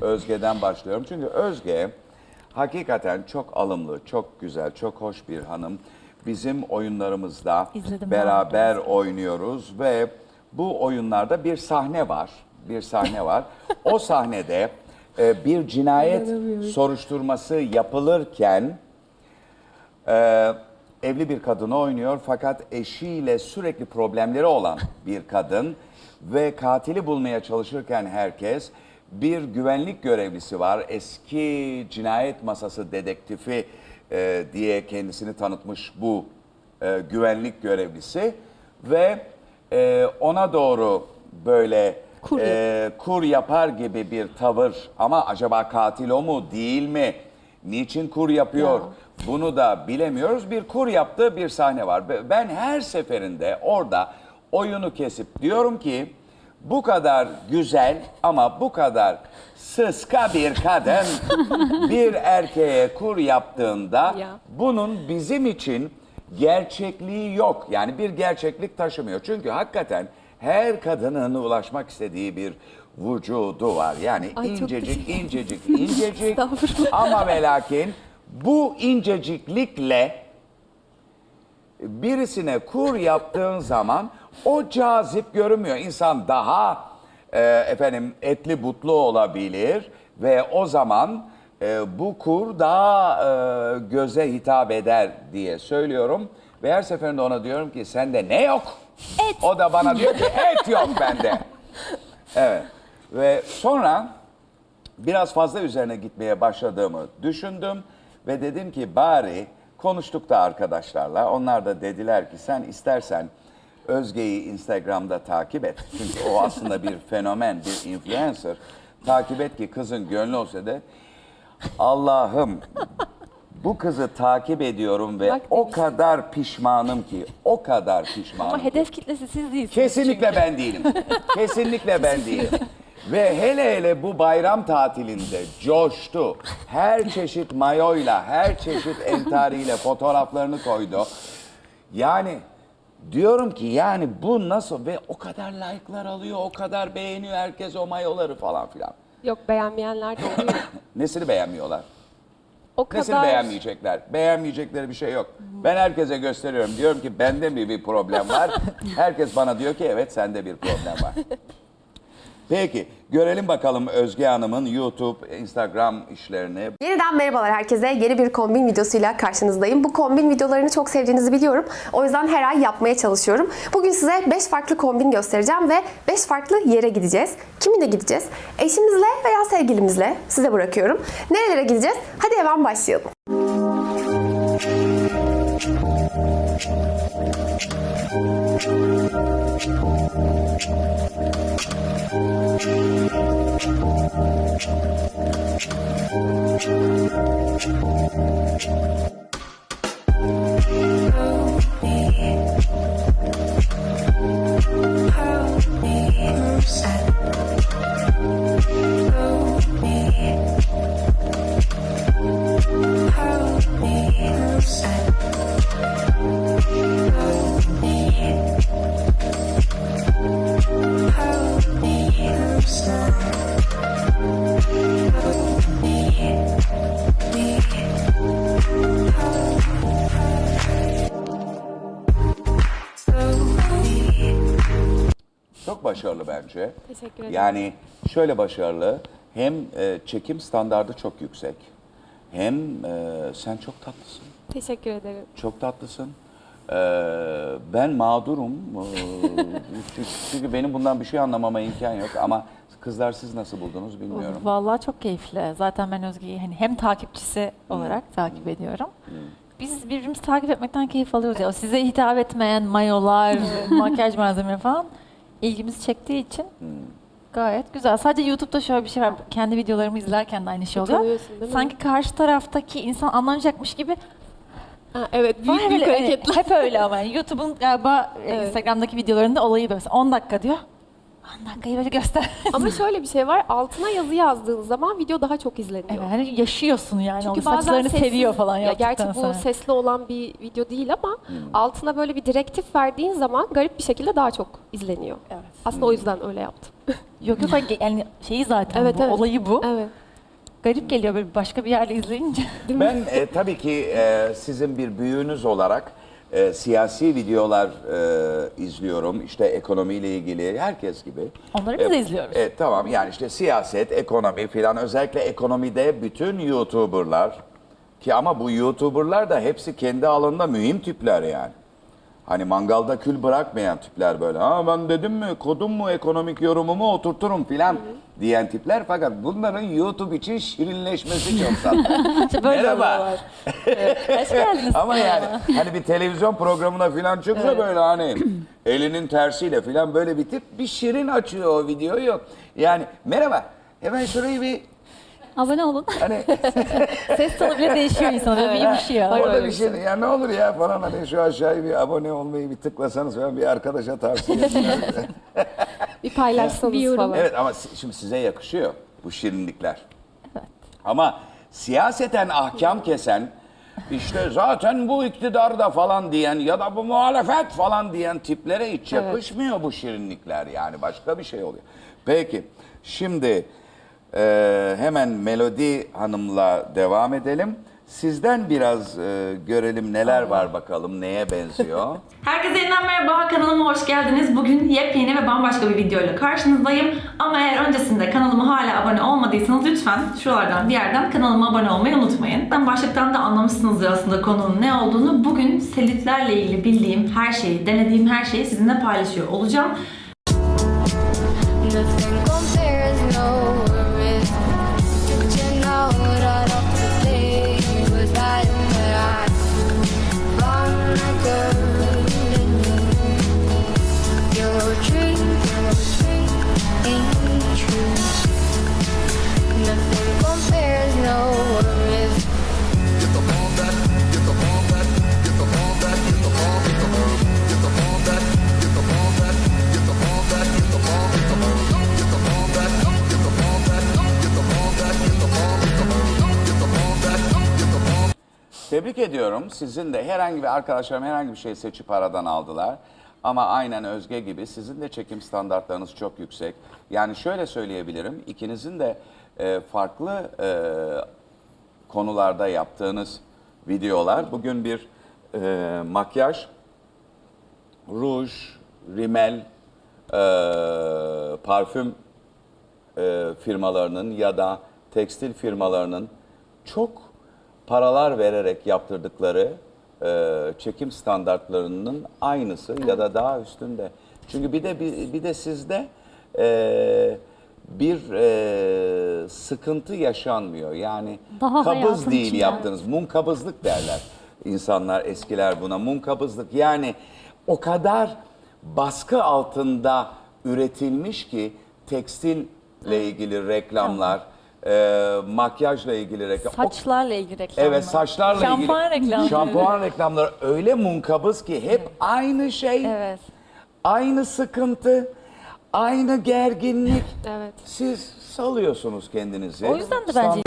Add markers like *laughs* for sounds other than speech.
Özge'den başlıyorum. Çünkü Özge hakikaten çok alımlı, çok güzel, çok hoş bir hanım. Bizim oyunlarımızda İzledim beraber oynuyoruz ve bu oyunlarda bir sahne var. Bir sahne var. o *laughs* sahnede e, bir cinayet soruşturması yapılırken ee, evli bir kadını oynuyor fakat eşiyle sürekli problemleri olan bir kadın ve katili bulmaya çalışırken herkes bir güvenlik görevlisi var. Eski cinayet masası dedektifi e, diye kendisini tanıtmış bu e, güvenlik görevlisi ve e, ona doğru böyle Kur e, kur yapar gibi bir tavır ama acaba katil o mu değil mi? Niçin kur yapıyor? Bunu da bilemiyoruz. Bir kur yaptığı bir sahne var. Ben her seferinde orada oyunu kesip diyorum ki bu kadar güzel ama bu kadar sıska bir kadın *laughs* bir erkeğe kur yaptığında Ya. bunun bizim için gerçekliği yok. Yani bir gerçeklik taşımıyor. Çünkü hakikaten her kadının ulaşmak istediği bir vücudu var. Yani Ay, çok incecik, teşekkür incecik, incecik. *laughs* Estağfurullah. Ama ve lakin bu inceciklikle birisine kur yaptığın zaman o cazip görünmüyor. İnsan daha e, efendim etli butlu olabilir ve o zaman e, bu kur daha e, göze hitap eder diye söylüyorum. Ve her seferinde ona diyorum ki sende ne yok? Et. O da bana diyor ki et yok bende. Evet. Ve sonra biraz fazla üzerine gitmeye başladığımı düşündüm ve dedim ki bari konuştuk da arkadaşlarla. Onlar da dediler ki sen istersen Özge'yi Instagram'da takip et. Çünkü o aslında bir *laughs* fenomen, bir influencer. Takip et ki kızın gönlü olsa da Allah'ım bu kızı takip ediyorum ve Bak o kadar pişmanım ki, o kadar pişmanım Ama hedef kitlesi siz değilsiniz. Kesinlikle ben değilim. Kesinlikle ben değilim. Ve hele hele bu bayram tatilinde coştu. Her çeşit mayoyla, her çeşit entariyle fotoğraflarını koydu. Yani diyorum ki yani bu nasıl ve o kadar like'lar alıyor, o kadar beğeniyor herkes o mayoları falan filan. Yok beğenmeyenler de oluyor. *coughs* Nesini beğenmiyorlar? O Nesini kadar beğenmeyecekler? Beğenmeyecekleri bir şey yok. Ben herkese gösteriyorum. Diyorum ki bende mi bir problem var? *laughs* Herkes bana diyor ki evet sende bir problem var. Peki görelim bakalım Özge Hanım'ın YouTube, Instagram işlerini. Yeniden merhabalar herkese. Yeni bir kombin videosuyla karşınızdayım. Bu kombin videolarını çok sevdiğinizi biliyorum. O yüzden her ay yapmaya çalışıyorum. Bugün size 5 farklı kombin göstereceğim ve 5 farklı yere gideceğiz. Kiminle gideceğiz? Eşimizle veya sevgilimizle. Size bırakıyorum. Nerelere gideceğiz? Hadi hemen başlayalım. Çok başarılı bence. Teşekkür ederim. Yani şöyle başarılı. Hem e, çekim standardı çok yüksek. Hem e, sen çok tatlısın. teşekkür ederim. Çok tatlısın. Ee, ben mağdurum. Ee, *laughs* çünkü, benim bundan bir şey anlamama imkan yok ama kızlar siz nasıl buldunuz bilmiyorum. Vallahi çok keyifli. Zaten ben Özge'yi hani hem takipçisi olarak takip ediyorum. Biz birbirimizi takip etmekten keyif alıyoruz. Ya. O size hitap etmeyen mayolar, makyaj malzemeleri falan ilgimizi çektiği için gayet güzel. Sadece YouTube'da şöyle bir şey var. Kendi videolarımı izlerken de aynı şey oluyor. Utanıyorsun değil mi? Sanki karşı taraftaki insan anlamayacakmış gibi Ha, evet büyük Var büyük öyle, hareketler. Hep öyle ama yani YouTube'un galiba e, Evet. Instagram'daki videolarında olayı böyle. Mesela 10 dakika diyor. 10 dakikayı böyle göster. *laughs* Ama şöyle bir şey var. Altına yazı yazdığın zaman video daha çok izleniyor. evet, hani yaşıyorsun yani. Çünkü Çünkü bazen saçlarını sessiz, seviyor falan ya yaptıktan Gerçi bu sonra. sesli olan bir video değil ama Hmm. altına böyle bir direktif verdiğin zaman garip bir şekilde daha çok izleniyor. Evet. Aslında o yüzden öyle yaptım. *laughs* Yok yok hani yani şeyi zaten Evet, bu, evet. olayı bu. evet. Garip geliyor böyle başka bir yerde izleyince. Ben e, tabii ki e, sizin bir büyüğünüz olarak e, siyasi videolar e, izliyorum. İşte ekonomiyle ilgili herkes gibi. Onları biz de E, izliyoruz. E, tamam yani işte siyaset, ekonomi filan özellikle ekonomide bütün YouTuber'lar ki ama bu YouTuber'lar da hepsi kendi alanında mühim tipler yani. Hani mangalda kül bırakmayan tipler böyle. Ha ben dedim mi kodum mu ekonomik yorumumu oturturum filan diyen tipler. Fakat bunların YouTube için şirinleşmesi çok tatlı. *laughs* Böyle Merhaba. oluyorlar. Evet. Hoş geldiniz. Ama yani *laughs* hani bir televizyon programına filan çıksa böyle hani *clears throat* elinin tersiyle filan böyle bir tip bir şirin açıyor o videoyu. Yani merhaba hemen şurayı bir Abone olun. hani *laughs* Ses tonu bile değişiyor insana. Bir yumuşuyor. orada bir şey ya ne olur ya falan hani şu aşağıya bir abone olmayı bir tıklasanız falan bir arkadaşa tavsiye edin. *laughs* Bir paylaşsanız falan. Evet ama si- şimdi size yakışıyor bu şirinlikler. Ama siyaseten ahkam kesen işte zaten bu iktidarda falan diyen ya da bu muhalefet falan diyen tiplere hiç yakışmıyor bu şirinlikler yani başka bir şey oluyor. Peki şimdi e, hemen Melodi Hanım'la devam edelim. Sizden biraz e, görelim neler var bakalım neye benziyor. *laughs* Herkese yeniden merhaba, kanalıma hoş geldiniz. Bugün yepyeni ve bambaşka bir videoyla karşınızdayım. Ama eğer öncesinde kanalıma hala abone olmadıysanız lütfen şuralardan bir yerden kanalıma abone olmayı unutmayın. Ben başlıktan da anlamışsınızdır aslında konunun ne olduğunu. Bugün selülitlerle ilgili bildiğim her şeyi, denediğim her şeyi sizinle paylaşıyor olacağım. Tebrik ediyorum. Sizin de herhangi bir arkadaşlarım herhangi bir şey seçip aradan aldılar. Ama aynen Özge gibi sizin de çekim standartlarınız çok yüksek. Yani şöyle söyleyebilirim. ikinizin de e, farklı e, konularda yaptığınız videolar. Bugün bir e, makyaj, ruj, rimel, e, parfüm e, firmalarının ya da tekstil firmalarının çok paralar vererek yaptırdıkları e, çekim standartlarının aynısı ya da daha üstünde. Çünkü bir de bir, bir de sizde e, bir e, sıkıntı yaşanmıyor. Yani Daha kabız hayatın değil içinden. yaptığınız. Munkabızlık derler insanlar eskiler buna. Munkabızlık yani o kadar baskı altında üretilmiş ki tekstille ilgili reklamlar, e, makyajla ilgili reklam. Saçlarla ilgili reklamlar. Evet saçlarla Şampuan ilgili. reklamları. Şampuan *laughs* reklamları öyle munkabız ki hep aynı şey, Evet. aynı sıkıntı, aynı gerginlik. Evet. Siz salıyorsunuz kendinizi. O yüzden de bence